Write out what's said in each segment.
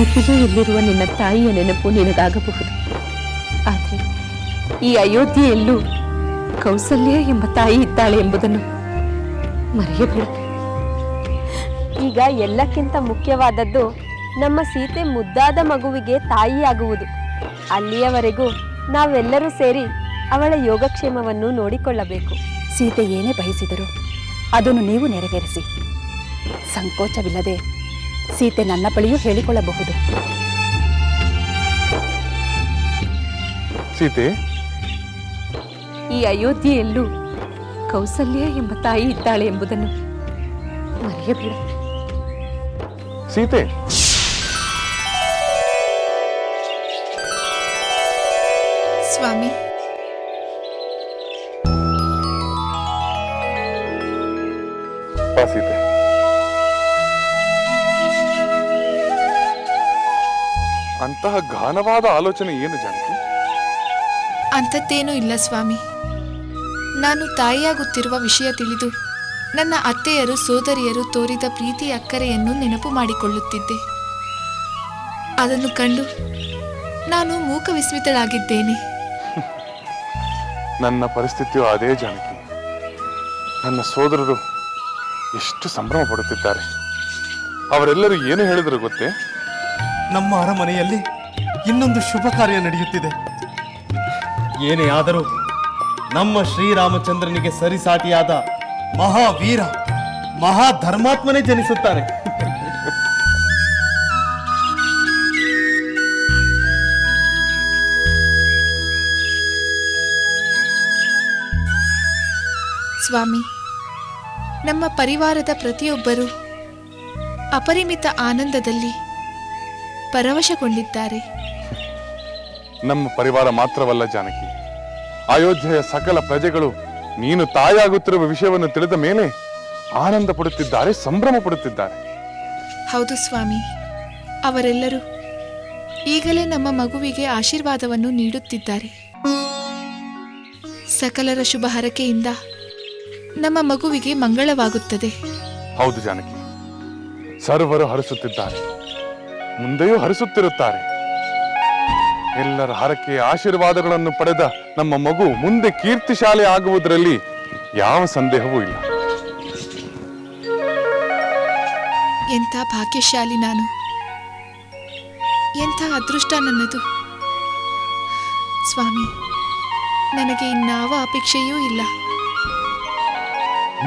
ಈಗಲೂ ಇಲ್ಲಿರುವ ನಿನ್ನ ತಾಯಿಯ ನೆನಪು ನಿನಗಾಗಬಹುದು. ಆದರೆ ಈ ಅಯೋಧ್ಯೆಯಲ್ಲೂ ಕೌಸಲ್ಯ ಎಂಬ ತಾಯಿ ಇದ್ದಾಳೆ ಎಂಬುದನ್ನು ಮರೆಯಬೇಡ. ಈಗ ಎಲ್ಲಕ್ಕಿಂತ ಮುಖ್ಯವಾದದ್ದು ನಮ್ಮ ಸೀತೆ ಮುದ್ದಾದ ಮಗುವಿಗೆ ತಾಯಿಯಾಗುವುದು. ಅಲ್ಲಿಯವರೆಗೂ ನಾವೆಲ್ಲರೂ ಸೇರಿ ಅವಳ ಯೋಗಕ್ಷೇಮವನ್ನು ನೋಡಿಕೊಳ್ಳಬೇಕು. ಸೀತೆ ಏನೇ ಬಯಸಿದರು ಅದನ್ನು ನೀವು ನೆರವೇರಿಸಿ. ಸಂಕೋಚವಿಲ್ಲದೆ ಸೀತೆ ನನ್ನ ಬಳಿಯೂ ಹೇಳಿಕೊಳ್ಳಬಹುದು. ಸೀತೆ? ಈ ಅಯೋಧ್ಯೆಯಲ್ಲೂ ಕೌಸಲ್ಯ ಎಂಬ ತಾಯಿ ಇದ್ದಾಳೆ ಎಂಬುದನ್ನು ಮರೆಯಬೇಡ. ಸೀತೆ? ಸ್ವಾಮಿ. ಸೀತೆ. ಅಂತಹ ಘಾನವಾದ ಆಲೋಚನೆ ಏನು ಜಾನಕಿ? ಅಂಥದ್ದೇನೂ ಇಲ್ಲ ಸ್ವಾಮಿ. ನಾನು ತಾಯಿಯಾಗುತ್ತಿರುವ ವಿಷಯ ತಿಳಿದು ನನ್ನ ಅತ್ತೆಯರು ಸೋದರಿಯರು ತೋರಿದ ಪ್ರೀತಿ ಅಕ್ಕರೆಯನ್ನು ನೆನಪು ಮಾಡಿಕೊಳ್ಳುತ್ತಿದ್ದೆ. ಅದನ್ನು ಕಂಡು ನಾನು ಮೂಕ ವಿಸ್ಮಿತಳಾಗಿದ್ದೇನೆ ನನ್ನ ಪರಿಸ್ಥಿತಿಯು ಅದೇ ಜಾನಕಿ. ನನ್ನ ಸೋದರರು ಎಷ್ಟು ಸಂಭ್ರಮ ಪಡುತ್ತಿದ್ದಾರೆ. ಅವರೆಲ್ಲರೂ ಏನು ಹೇಳಿದರು ಗೊತ್ತೇ? ನಮ್ಮ ಅರಮನೆಯಲ್ಲಿ ಇನ್ನೊಂದು ಶುಭ ಕಾರ್ಯ ನಡೆಯುತ್ತಿದೆ. ಏನೇ ಆದರೂ ನಮ್ಮ ಶ್ರೀರಾಮಚಂದ್ರನಿಗೆ ಸರಿಸಾಟಿಯಾದ ಮಹಾವೀರ ಮಹಾಧರ್ಮಾತ್ಮನೇ ಜನಿಸುತ್ತಾರೆ. ಸ್ವಾಮಿ ನಮ್ಮ ಪರಿವಾರದ ಪ್ರತಿಯೊಬ್ಬರೂ ಅಪರಿಮಿತ ಆನಂದದಲ್ಲಿ ಪರವಶಗೊಂಡಿದ್ದಾರೆ. ನಮ್ಮ ಪರಿವಾರ ಮಾತ್ರವಲ್ಲ ಜಾನಕಿ ಅಯೋಧ್ಯೆಯ ಸಕಲ ಪ್ರಜೆಗಳು ನೀನು ತಾಯಾಗುತ್ತಿರುವ ವಿಷಯವನ್ನು ತಿಳಿದ ಮೇಲೆ ಆನಂದ ಪಡುತ್ತಿದ್ದಾರೆ ಸಂಭ್ರಮ ಪಡುತ್ತಿದ್ದಾರೆ. ಹೌದು ಸ್ವಾಮಿ ಅವರೆಲ್ಲರೂ ಈಗಲೇ ನಮ್ಮ ಮಗುವಿಗೆ ಆಶೀರ್ವಾದವನ್ನು ನೀಡುತ್ತಿದ್ದಾರೆ. ಸಕಲರ ಶುಭ ಹರಕೆಯಿಂದ ನಮ್ಮ ಮಗುವಿಗೆ ಮಂಗಳವಾಗುತ್ತದೆ. ಹೌದು ಜಾನಕಿ ಸರ್ವರು ಹರಿಸುತ್ತಿದ್ದಾರೆ. ಮುಂದೆಯೂ ಹರಿಸುತ್ತಿರುತ್ತಾರೆ. ಎಲ್ಲರ ಹರಕೆ ಆಶೀರ್ವಾದಗಳನ್ನು ಪಡೆದ ನಮ್ಮ ಮಗು ಮುಂದೆ ಕೀರ್ತಿಶಾಲೆ ಆಗುವುದರಲ್ಲಿ ಯಾವ ಸಂದೇಹವೂ ಇಲ್ಲ. ಎಂಥ ಭಾಗ್ಯಶಾಲಿ ನಾನು. ಎಂಥ ಅದೃಷ್ಟ ನನ್ನದು. ಸ್ವಾಮಿ ನನಗೆ ಇನ್ನಾವ ಅಪೇಕ್ಷೆಯೂ ಇಲ್ಲ.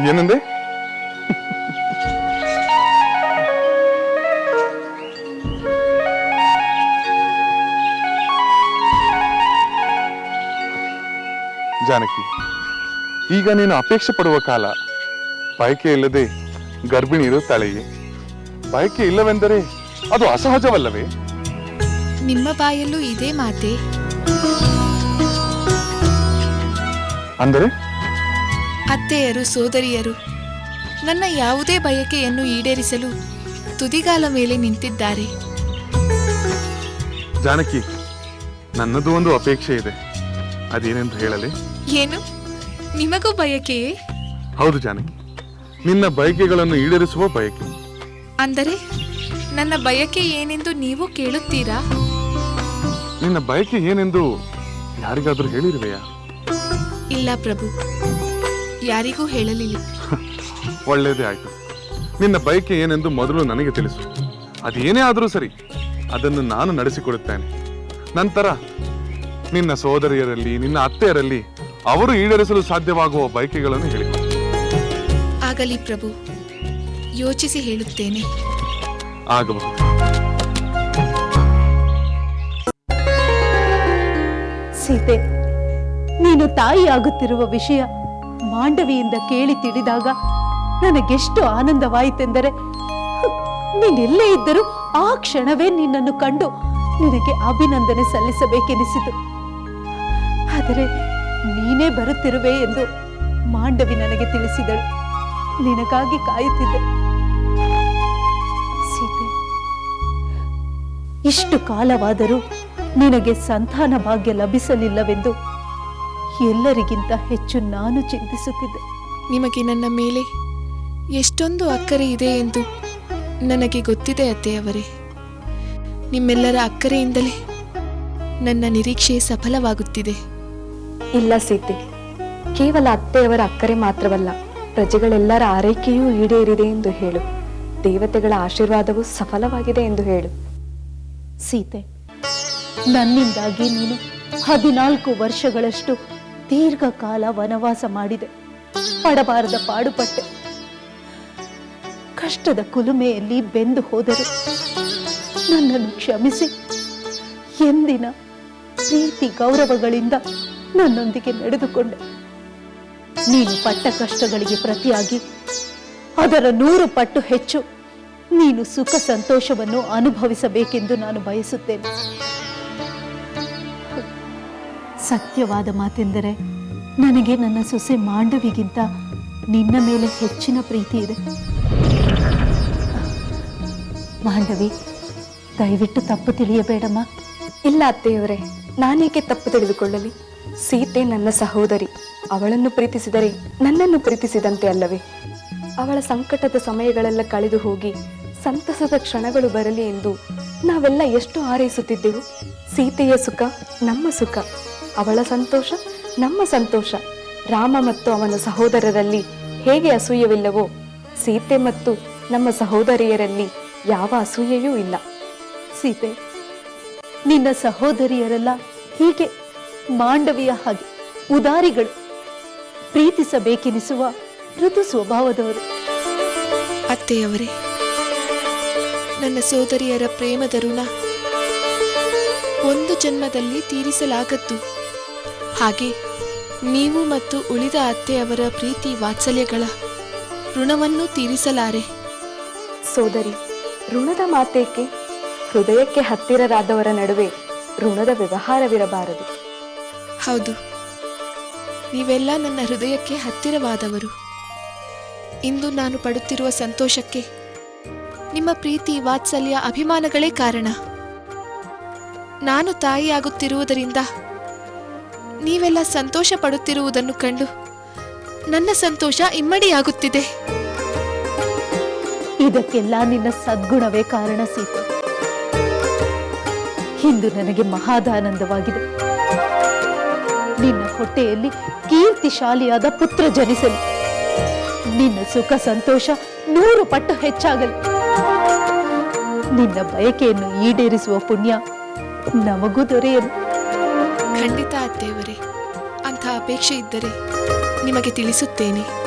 ಏನಂದೆ? ಜಾನಕಿ ಈಗ ನೀನು ಅಪೇಕ್ಷೆ ಪಡುವ ಕಾಲ. ಬಯಕೆ ಇಲ್ಲದೆ ಗರ್ಭಿಣಿ ತಳೆಯೇ ಬಯಕೆ ಇಲ್ಲವೆಂದರೆ ಅದು ಅಸಹಜವಲ್ಲವೇ? ನಿಮ್ಮ ಬಾಯಲ್ಲೂ ಇದೇ ಮಾತೆ? ಅಂದರೆ? ಅತ್ತೆಯರು ಸೋದರಿಯರು ನನ್ನ ಯಾವುದೇ ಬಯಕೆಯನ್ನು ಈಡೇರಿಸಲು ತುದಿಗಾಲ ಮೇಲೆ ನಿಂತಿದ್ದಾರೆ. ಜಾನಕಿ ನನ್ನದು ಒಂದು ಅಪೇಕ್ಷೆ ಇದೆ. ಅದೇನೆಂದು ಹೇಳಲಿ? ಏನು? ನಿಮಗೂ ಬಯಕೆಯೇ? ಹೌದು ಜಾನಕಿ. ನಿನ್ನ ಬಯಕೆಗಳನ್ನು ಈಡೇರಿಸುವ ಬಯಕೆ. ಅಂದರೆ ನನ್ನ ಬಯಕೆ ಏನೆಂದು ನೀವು ಕೇಳುತ್ತೀರಾ? ನಿನ್ನ ಬಯಕೆ ಏನೆಂದು ಯಾರಿಗಾದರೂ ಹೇಳಿರುವೆಯಾ? ಇಲ್ಲ ಪ್ರಭು. ಯಾರಿಗೂ ಹೇಳಲಿಲ್ಲ. ಒಳ್ಳೆಯದೇ ಆಯ್ತು. ನಿನ್ನ ಬಯಕೆ ಏನೆಂದು ಮೊದಲು ನನಗೆ ತಿಳಿಸು. ಅದೇನೇ ಆದರೂ ಸರಿ ಅದನ್ನು ನಾನು ನಡೆಸಿಕೊಡುತ್ತೇನೆ. ನಂತರ ನಿನ್ನ ಸೋದರಿಯರಲ್ಲಿ ನಿನ್ನ ಅತ್ತೆಯರಲ್ಲಿ ಅವರು ಈಡೇರಿಸಲು ಸಾಧ್ಯವಾಗುವ ಬಯಕೆಗಳನ್ನು ಹೇಳಿ. ಆಗಲಿ ಪ್ರಭು ಯೋಚಿಸಿ ಹೇಳುತ್ತೇನೆ. ಆಗಬಹುದು. ಸೀತೆ ನೀನು ತಾಯಿಯಾಗುತ್ತಿರುವ ವಿಷಯ ಮಾಂಡವಿಯಿಂದ ಕೇಳಿ ತಿಳಿದಾಗ ನನಗೆಷ್ಟು ಆನಂದವಾಯಿತೆಂದರೆ ನೀನೆಲ್ಲೇ ಇದ್ದರೂ ಆ ಕ್ಷಣವೇ ನಿನ್ನನ್ನು ಕಂಡು ನಿನಗೆ ಅಭಿನಂದನೆ ಸಲ್ಲಿಸಬೇಕೆನಿಸಿತು. ಆದರೆ ನೀನೇ ಬರುತ್ತಿರುವೆ ಎಂದು ಮಾಂಡವಿ ನನಗೆ ತಿಳಿಸಿದಳು. ನಿನಗಾಗಿ ಕಾಯುತ್ತಿದ್ದೆ. ಸೀತೆ, ಇಷ್ಟು ಕಾಲವಾದರೂ ನಿನಗೆ ಸಂತಾನ ಭಾಗ್ಯ ಲಭಿಸಲಿಲ್ಲವೆಂದು ಎಲ್ಲರಿಗಿಂತ ಹೆಚ್ಚು ನಾನು ಚಿಂತಿಸುತ್ತಿದ್ದೆ. ನಿಮಗೆ ನನ್ನ ಮೇಲೆ ಎಷ್ಟೊಂದು ಅಕ್ಕರೆ ಇದೆ ಎಂದು ನನಗೆ ಗೊತ್ತಿದೆ ಅತ್ತೆಯವರೇ ನಿಮ್ಮೆಲ್ಲರ ಅಕ್ಕರೆಯಿಂದಲೇ ನನ್ನ ನಿರೀಕ್ಷೆ ಸಫಲವಾಗುತ್ತಿದೆ. ಇಲ್ಲ ಸೀತೆ. ಕೇವಲ ಅತ್ತೆಯವರ ಅಕ್ಕರೆ ಮಾತ್ರವಲ್ಲ, ಪ್ರಜೆಗಳೆಲ್ಲರ ಆರೈಕೆಯೂ ಈಡೇರಿದೆ ಎಂದು ಹೇಳು. ದೇವತೆಗಳ ಆಶೀರ್ವಾದವು ಸಫಲವಾಗಿದೆ ಎಂದು ಹೇಳು. ಸೀತೆ, ನನ್ನಿಂದಾಗಿ ನೀನು ಹದಿನಾಲ್ಕು ವರ್ಷಗಳಷ್ಟು ದೀರ್ಘಕಾಲ ವನವಾಸ ಮಾಡಿದೆ. ಪಡಬಾರದ ಪಾಡುಪಟ್ಟೆ, ಕಷ್ಟದ ಕುಲುಮೆಯಲ್ಲಿ ಬೆಂದು ಹೋದರು. ನನ್ನನ್ನು ಕ್ಷಮಿಸಿ. ಎಂದಿನ ಪ್ರೀತಿ ಗೌರವಗಳಿಂದ ನನ್ನೊಂದಿಗೆ ನಡೆದುಕೊಂಡೆ. ನೀನು ಪಟ್ಟ ಕಷ್ಟಗಳಿಗೆ ಪ್ರತಿಯಾಗಿ, ಅದರ ನೂರು ಪಟ್ಟು ಹೆಚ್ಚು ನೀನು ಸುಖ ಸಂತೋಷವನ್ನು ಅನುಭವಿಸಬೇಕೆಂದು ನಾನು ಬಯಸುತ್ತೇನೆ. ಸತ್ಯವಾದ ಮಾತೆಂದರೆ ನನಗೆ ನನ್ನ ಸೊಸೆ ಮಾಂಡವಿಗಿಂತ ನಿನ್ನ ಮೇಲೆ ಹೆಚ್ಚಿನ ಪ್ರೀತಿ ಇದೆ. ಮಾಂಡವಿ, ದಯವಿಟ್ಟು ತಪ್ಪು ತಿಳಿಯಬೇಡಮ್ಮ. ಇಲ್ಲ ಅತ್ತೆಯವರೇ, ನಾನೇಕೆ ತಪ್ಪು ತಿಳಿದುಕೊಳ್ಳಲಿ? ಸೀತೆ ನನ್ನ ಸಹೋದರಿ. ಅವಳನ್ನು ಪ್ರೀತಿಸಿದರೆ ನನ್ನನ್ನು ಪ್ರೀತಿಸಿದಂತೆ ಅಲ್ಲವೇ? ಅವಳ ಸಂಕಟದ ಸಮಯಗಳೆಲ್ಲ ಕಳೆದು ಹೋಗಿ ಸಂತಸದ ಕ್ಷಣಗಳು ಬರಲಿ ಎಂದು ನಾವೆಲ್ಲ ಎಷ್ಟು ಹಾರೈಸುತ್ತಿದ್ದೆವು? ಸೀತೆಯ ಸುಖ, ನಮ್ಮ ಸುಖ. ಅವಳ ಸಂತೋಷ, ನಮ್ಮ ಸಂತೋಷ. ರಾಮ ಮತ್ತು ಅವನ ಸಹೋದರರಲ್ಲಿ ಹೇಗೆ ಅಸೂಯವಿಲ್ಲವೋ, ಸೀತೆ ಮತ್ತು ನಮ್ಮ ಸಹೋದರಿಯರಲ್ಲಿ ಯಾವ ಅಸೂಯೆಯೂ ಇಲ್ಲ. ಸೀತೆ, ನಿನ್ನ ಸಹೋದರಿಯರೆಲ್ಲ ಹೀಗೆ ಮಾಂಡವಿಯ ಹಾಗೆ ಉದಾರಿಗಳು ಪ್ರೀತಿಸಬೇಕೆನಿಸುವ ಋತು ಸ್ವಭಾವದವರು. ಅತ್ತೆಯವರೇ ನನ್ನ ಸೋದರಿಯರ ಪ್ರೇಮದ ಋಣ ಒಂದು ಜನ್ಮದಲ್ಲಿ ತೀರಿಸಲಾಗದ್ದು. ಹಾಗೆ ನೀವು ಮತ್ತು ಉಳಿದ ಅತ್ತೆಯವರ ಪ್ರೀತಿ ವಾತ್ಸಲ್ಯಗಳ ಋಣವನ್ನು ತೀರಿಸಲಾರೆ. ಸೋದರಿ ಋಣದ ಮಾತೇಕೆ? ಹೃದಯಕ್ಕೆ ಹತ್ತಿರರಾದವರ ನಡುವೆ ಋಣದ ವ್ಯವಹಾರವಿರಬಾರದು. ಹೌದು. ನೀವೆಲ್ಲ ನನ್ನ ಹೃದಯಕ್ಕೆ ಹತ್ತಿರವಾದವರು. ಇಂದು ನಾನು ಪಡುತ್ತಿರುವ ಸಂತೋಷಕ್ಕೆ ನಿಮ್ಮ ಪ್ರೀತಿ, ವಾತ್ಸಲ್ಯ, ಅಭಿಮಾನಗಳೇ ಕಾರಣ. ನಾನು ತಾಯಿಯಾಗುತ್ತಿರುವುದರಿಂದ ನೀವೆಲ್ಲ ಸಂತೋಷ ಪಡುತ್ತಿರುವುದನ್ನು ಕಂಡು ನನ್ನ ಸಂತೋಷ ಇಮ್ಮಡಿಯಾಗುತ್ತಿದೆ. ಇದಕ್ಕೆಲ್ಲ ನಿನ್ನ ಸದ್ಗುಣವೇ ಕಾರಣ ಸೀತೆ. ಇಂದು ನನಗೆ ಮಹಾದಾನಂದವಾಗಿದೆ. ಹೊಟ್ಟೆಯಲ್ಲಿ ಕೀರ್ತಿಶಾಲಿಯಾದ ಪುತ್ರ ಜನಿಸಲಿ. ನಿನ್ನ ಸುಖ ಸಂತೋಷ ನೂರು ಪಟ್ಟು ಹೆಚ್ಚಾಗಲಿ. ನಿನ್ನ ಬಯಕೆಯನ್ನು ಈಡೇರಿಸುವ ಪುಣ್ಯ ನಮಗೂ ದೊರೆಯಲು. ಖಂಡಿತ ದೇವರೇ, ಅಂಥ ಅಪೇಕ್ಷೆ ಇದ್ದರೆ ನಿಮಗೆ ತಿಳಿಸುತ್ತೇನೆ.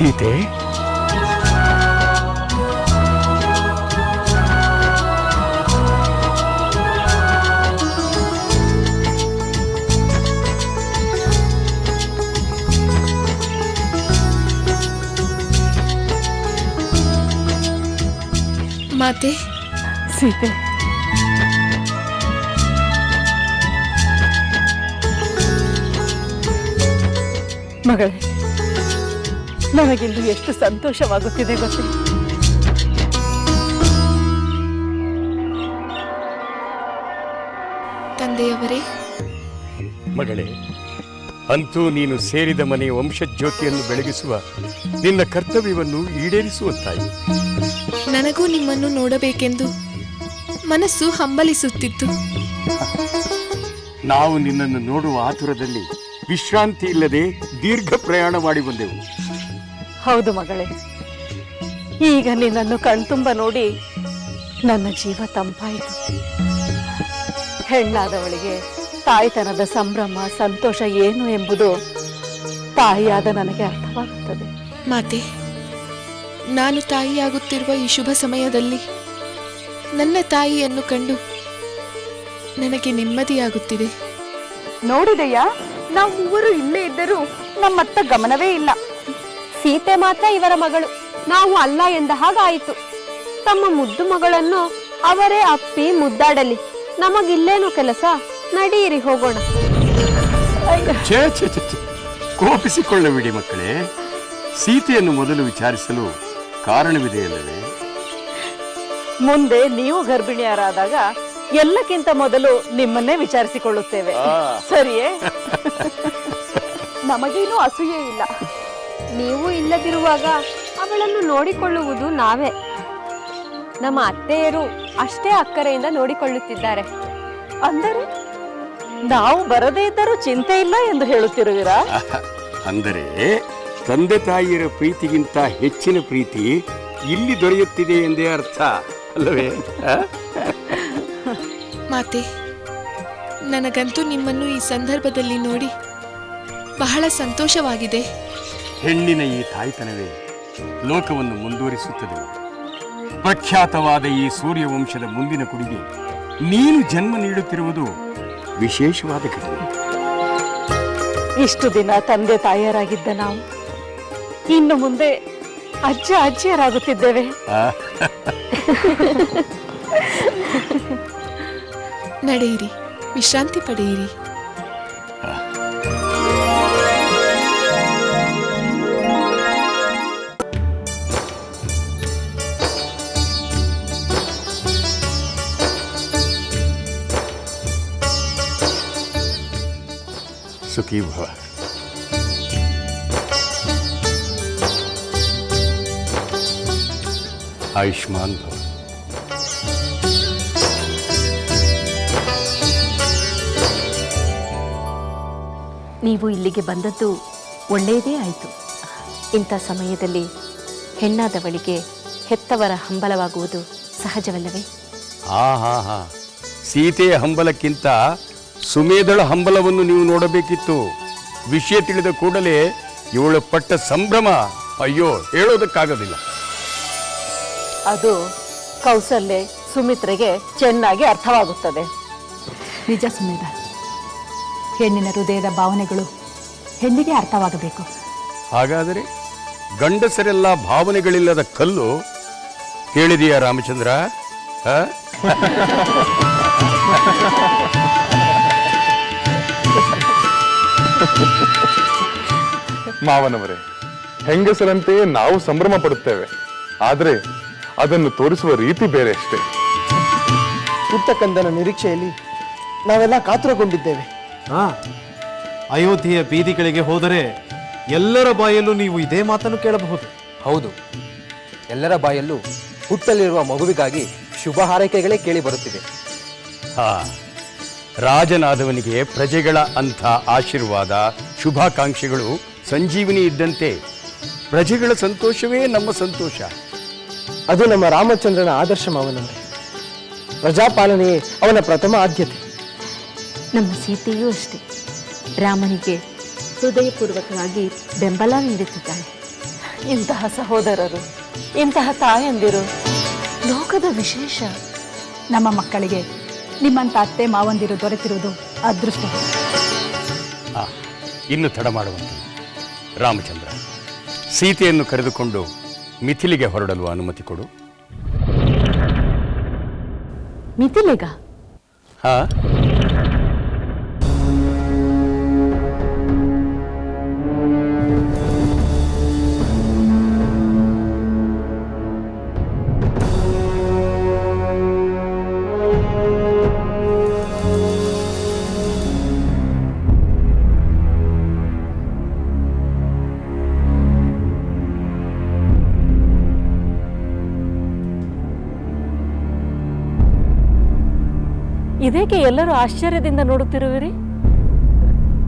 ಸೀತೆ ಮಾತೆ ಸೀತೆ ಮಗಳೇ ನನಗಿಂದು ಎಷ್ಟು ಸಂತೋಷವಾಗುತ್ತಿದೆ ಗೊತ್ತೇ? ತಂದೆಯವರೇ. ಮಗಳೇ ಅಂತೂ ನೀನು ಸೇರಿದ ಮನೆಯ ವಂಶಜ್ಯೋತಿಯನ್ನು ಬೆಳಗಿಸುವ ನಿನ್ನ ಕರ್ತವ್ಯವನ್ನು ಈಡೇರಿಸುವಂತಾಯಿ ನನಗೂ ನಿಮ್ಮನ್ನು ನೋಡಬೇಕೆಂದು ಮನಸ್ಸು ಹಂಬಲಿಸುತ್ತಿತ್ತು. ನಾವು ನಿನ್ನನ್ನು ನೋಡುವ ಆತುರದಲ್ಲಿ ವಿಶ್ರಾಂತಿ ಇಲ್ಲದೆ ದೀರ್ಘ ಪ್ರಯಾಣ ಮಾಡಿ ಬಂದೆವು. ಹೌದು ಮಗಳೇ. ಈಗ ನಿನ್ನನ್ನು ಕಣ್ತುಂಬ ನೋಡಿ ನನ್ನ ಜೀವ ತಂಪಾಯಿತು. ಹೆಣ್ಣಾದವಳಿಗೆ ತಾಯ್ತನದ ಸಂಭ್ರಮ ಸಂತೋಷ ಏನು ಎಂಬುದು ತಾಯಿಯಾದ ನನಗೆ ಅರ್ಥವಾಗುತ್ತದೆ. ಮಾತೆ ನಾನು ತಾಯಿಯಾಗುತ್ತಿರುವ ಈ ಶುಭ ಸಮಯದಲ್ಲಿ ನನ್ನ ತಾಯಿಯನ್ನು ಕಂಡು ನನಗೆ ನೆಮ್ಮದಿಯಾಗುತ್ತಿದೆ. ನೋಡಿದೆಯಾ? ನಾವು ಮೂವರು ಇಲ್ಲೇ ಇದ್ದರೂ ನಮ್ಮತ್ತ ಗಮನವೇ ಇಲ್ಲ. ಸೀತೆ ಮಾತ್ರ ಇವರ ಮಗಳು. ನಾವು ಅಲ್ಲ ಎಂದ ಹಾಗಾಯಿತು. ತಮ್ಮ ಮುದ್ದು ಮಗಳನ್ನು ಅವರೇ ಅಪ್ಪಿ ಮುದ್ದಾಡಲಿ. ನಮಗಿಲ್ಲೇನು ಕೆಲಸ? ನಡೀರಿ ಹೋಗೋಣ. ಛೇ ಛೇ ಛೇ ಛೇ. ಕೋಪಿಸಿಕೊಳ್ಳಬೇಡಿ ಮಕ್ಕಳೇ. ಸೀತೆಯನ್ನು ಮೊದಲು ವಿಚಾರಿಸಲು ಕಾರಣವಿದೆಯಲ್ಲವೇ ಮುಂದೆ ನೀವು ಗರ್ಭಿಣಿಯರಾದಾಗ ಎಲ್ಲಕ್ಕಿಂತ ಮೊದಲು ನಿಮ್ಮನ್ನೇ ವಿಚಾರಿಸಿಕೊಳ್ಳುತ್ತೇವೆ. ಸರಿಯೇ? ನಮಗೇನು ಅಸೂಯೆ ಇಲ್ಲ ನೀವು ಇಲ್ಲದಿರುವಾಗ ಅವಳನ್ನು ನೋಡಿಕೊಳ್ಳುವುದು ನಾವೇ. ನಮ್ಮ ಅತ್ತೆಯರು ಅಷ್ಟೇ ಅಕ್ಕರೆಯಿಂದ ನೋಡಿಕೊಳ್ಳುತ್ತಿದ್ದಾರೆ. ಅಂದರೆ? ನಾವು ಬರದೇ ಇದ್ದರೂ ಚಿಂತೆ ಇಲ್ಲ ಎಂದು ಹೇಳುತ್ತಿರುವಿರಾ? ಅಂದರೆ ತಂದೆ ತಾಯಿಯರ ಪ್ರೀತಿಗಿಂತ ಹೆಚ್ಚಿನ ಪ್ರೀತಿ ಇಲ್ಲಿ ದೊರೆಯುತ್ತಿದೆ ಎಂದೇ ಅರ್ಥ ಅಲ್ಲವೇ? ಮಾತೆ ನನಗಂತೂ ನಿಮ್ಮನ್ನು ಈ ಸಂದರ್ಭದಲ್ಲಿ ನೋಡಿ ಬಹಳ ಸಂತೋಷವಾಗಿದೆ. ಹೆಣ್ಣಿನ ಈ ತಾಯ್ತನವೇ ಲೋಕವನ್ನು ಮುಂದುವರಿಸುತ್ತದೆ. ಪ್ರಖ್ಯಾತವಾದ ಈ ಸೂರ್ಯವಂಶದ ಮುಂದಿನ ಕುಡಿಗೆ ನೀನು ಜನ್ಮ ನೀಡುತ್ತಿರುವುದು ವಿಶೇಷವಾದ ಘಟನೆ. ಇಷ್ಟು ದಿನ ತಂದೆ ತಾಯಿಯರಾಗಿದ್ದ ನಾವು. ಇನ್ನು ಮುಂದೆ ಅಜ್ಜ ಅಜ್ಜಿಯರಾಗುತ್ತಿದ್ದೇವೆ? ನಡೆಯಿರಿ. ವಿಶ್ರಾಂತಿ ಪಡೆಯಿರಿ. ಸುಖೀ ಭವ ಆಯುಷ್ಮಾನ್ ಭವ ನೀವು ಇಲ್ಲಿಗೆ ಬಂದದ್ದು ಒಳ್ಳೆಯದೇ ಆಯಿತು. ಇಂಥ ಸಮಯದಲ್ಲಿ ಹೆಣ್ಣಾದವಳಿಗೆ ಹೆತ್ತವರ ಹಂಬಲವಾಗುವುದು ಸಹಜವಲ್ಲವೇ? ಹಾ ಹಾ ಹಾ ಸೀತೆಯ ಹಂಬಲಕ್ಕಿಂತ ಸುಮೇಧಳ ಹಂಬಲವನ್ನು ನೀವು ನೋಡಬೇಕಿತ್ತು. ವಿಷಯ ತಿಳಿದ ಕೂಡಲೇ ಇವಳು ಪಟ್ಟ ಸಂಭ್ರಮ ಅಯ್ಯೋ ಹೇಳೋದಕ್ಕಾಗೋದಿಲ್ಲ. ಅದು ಕೌಸಲ್ಯ ಸುಮಿತ್ರೆಗೆ ಚೆನ್ನಾಗಿ ಅರ್ಥವಾಗುತ್ತದೆ. ನಿಜ ಸುಮೇಧ ಹೆಣ್ಣಿನ ಹೃದಯದ ಭಾವನೆಗಳು ಹೆಣ್ಣಿಗೆ ಅರ್ಥವಾಗಬೇಕು. ಹಾಗಾದರೆ ಗಂಡಸರೆಲ್ಲ ಭಾವನೆಗಳಿಲ್ಲದ ಕಲ್ಲು ಕೇಳಿದೆಯಾ ರಾಮಚಂದ್ರ? ಮಾವನವರೇ ಹೆಂಗಸರಂತೆ ನಾವು ಸಂಭ್ರಮ ಪಡುತ್ತೇವೆ. ಆದರೆ ಅದನ್ನು ತೋರಿಸುವ ರೀತಿ ಬೇರೆ ಅಷ್ಟೇ. ಪುಟ್ಟಕಂದನ ನಿರೀಕ್ಷೆಯಲ್ಲಿ ನಾವೆಲ್ಲ ಕಾತುರಗೊಂಡಿದ್ದೇವೆ. ಹಾ ಅಯೋಧ್ಯೆಯ ಬೀದಿಗಳಿಗೆ ಹೋದರೆ ಎಲ್ಲರ ಬಾಯಲ್ಲೂ ನೀವು ಇದೇ ಮಾತನ್ನು ಕೇಳಬಹುದು. ಹೌದು ಎಲ್ಲರ ಬಾಯಲ್ಲೂ ಹುಟ್ಟಲಿರುವ ಮಗುವಿಗಾಗಿ ಶುಭ ಹಾರೈಕೆಗಳೇ ಕೇಳಿ ಬರುತ್ತಿವೆ. ಹಾ ರಾಜನಾದವನಿಗೆ ಪ್ರಜೆಗಳ ಅಂಥ ಆಶೀರ್ವಾದ ಶುಭಾಕಾಂಕ್ಷೆಗಳು ಸಂಜೀವಿನಿ ಇದ್ದಂತೆ. ಪ್ರಜೆಗಳ ಸಂತೋಷವೇ ನಮ್ಮ ಸಂತೋಷ. ಅದು ನಮ್ಮ ರಾಮಚಂದ್ರನ ಆದರ್ಶ ಮಾವನಂದ್ರೆ ಪ್ರಜಾಪಾಲನೆಯೇ ಅವನ ಪ್ರಥಮ ಆದ್ಯತೆ. ನಮ್ಮ ಸೀತೆಯೂ ಅಷ್ಟೇ. ರಾಮನಿಗೆ ಹೃದಯಪೂರ್ವಕವಾಗಿ ಬೆಂಬಲ ನೀಡುತ್ತಿದ್ದಾಳೆ. ಇಂತಹ ಸಹೋದರರು ಇಂತಹ ತಾಯಂದಿರು ಲೋಕದ ವಿಶೇಷ ನಮ್ಮ ಮಕ್ಕಳಿಗೆ ನಿಮ್ಮಂಥ ಅತ್ತೆ ಮಾವಂದಿರು ದೊರೆತಿರುವುದು ಅದೃಷ್ಟ. ಆ, ಇನ್ನು ತಡ ಮಾಡುವಂತೆ ರಾಮಚಂದ್ರ ಸೀತೆಯನ್ನು ಕರೆದುಕೊಂಡು ಮಿಥಿಲಿಗೆ ಹೊರಡಲು ಅನುಮತಿ ಕೊಡು. ಮಿಥಿಲೆಗ? ಹಾ? ಇದೇಕೆ ಎಲ್ಲರೂ ಆಶ್ಚರ್ಯದಿಂದ ನೋಡುತ್ತಿರುವಿರಿ?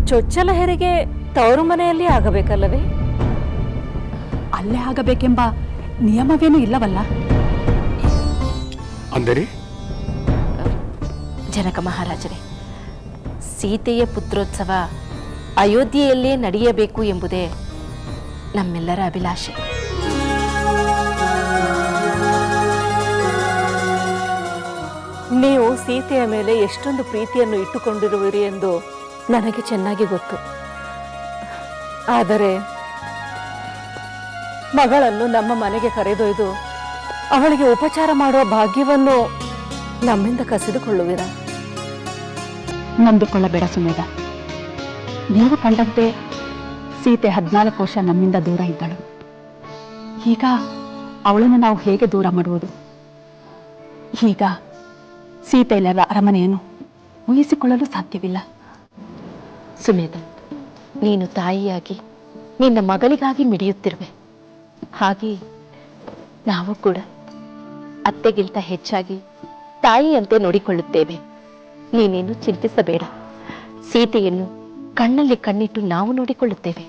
ಚೊಚ್ಚಲ ಹೆರಿಗೆ ತವರು ಮನೆಯಲ್ಲಿ ಆಗಬೇಕಲ್ಲವೇ? ಅಲ್ಲೇ ಆಗಬೇಕೆಂಬ ನಿಯಮವೇನೂ ಇಲ್ಲವಲ್ಲ? ಅಂದರೆ? ಜನಕ ಮಹಾರಾಜರೇ ಸೀತೆಯ ಪುತ್ರೋತ್ಸವ ಅಯೋಧ್ಯೆಯಲ್ಲೇ ನಡೆಯಬೇಕು ಎಂಬುದೇ ನಮ್ಮೆಲ್ಲರ ಅಭಿಲಾಷೆ. ಸೀತೆಯ ಮೇಲೆ ಎಷ್ಟೊಂದು ಪ್ರೀತಿಯನ್ನು ಇಟ್ಟುಕೊಂಡಿರುವಿರಿ ಎಂದು ನನಗೆ ಚೆನ್ನಾಗಿ ಗೊತ್ತು. ಆದರೆ ಮಗಳನ್ನು ನಮ್ಮ ಮನೆಗೆ ಕರೆದೊಯ್ದು ಅವಳಿಗೆ ಉಪಚಾರ ಮಾಡುವ ಭಾಗ್ಯವನ್ನು ನಮ್ಮಿಂದ ಕಸಿದುಕೊಳ್ಳುವಿರಾ? ನಂಬಿಕೊಳ್ಳಬೇಡ ಸುಮೇಧ. ನೀವು ಕಂಡಂತೆ ಸೀತೆ ಹದಿನಾಲ್ಕು ವರ್ಷ ನಮ್ಮಿಂದ ದೂರ ಇದ್ದಳು. ಈಗ ಅವಳನ್ನು ನಾವು ಹೇಗೆ ದೂರ ಮಾಡುವುದು? ಈಗ ಸೀತೆ ಇಲ್ಲದ ಅರಮನೆಯನ್ನು ಊಹಿಸಿಕೊಳ್ಳಲು ಸಾಧ್ಯವಿಲ್ಲ. ಸುಮೇಧ, ನೀನು ತಾಯಿಯಾಗಿ ನಿನ್ನ ಮಗಳಿಗಾಗಿ ಮಿಡಿಯುತ್ತಿರುವೆ. ಹಾಗೆ ನಾವು ಕೂಡ ಅತ್ತೆಗಿಂತ ಹೆಚ್ಚಾಗಿ ತಾಯಿಯಂತೆ ನೋಡಿಕೊಳ್ಳುತ್ತೇವೆ. ನೀನೇನು ಚಿಂತಿಸಬೇಡ. ಸೀತೆಯನ್ನು ಕಣ್ಣಲ್ಲಿ ಕಣ್ಣಿಟ್ಟು ನಾವು ನೋಡಿಕೊಳ್ಳುತ್ತೇವೆ.